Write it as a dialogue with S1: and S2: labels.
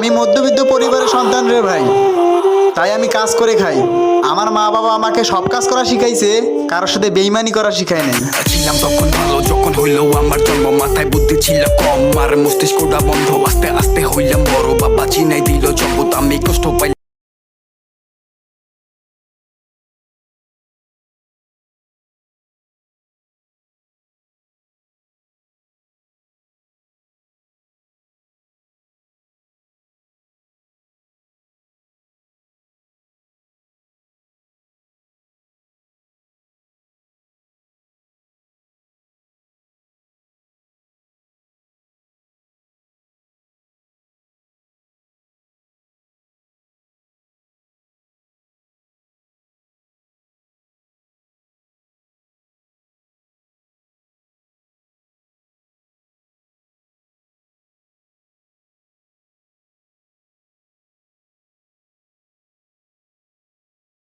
S1: আমি মধ্যবিত্ত পরিবারের সন্তান রে ভাই। তাই আমি কাজ করে খাই। আমার মা বাবা আমাকে সব কাজ করা শিখাইছে, কারোর সাথে বেইমানি করা শিখায় নাই।
S2: ছিলাম তখন ভালো, যখন হইল আমার জন্ম, মাথায় বুদ্ধি ছিল কম। আর মস্তিষ্কটা বন্ধ, আস্তে আস্তে হইলাম বড়। বাবা চিনাই দিল জগৎ আমি কষ্ট পাই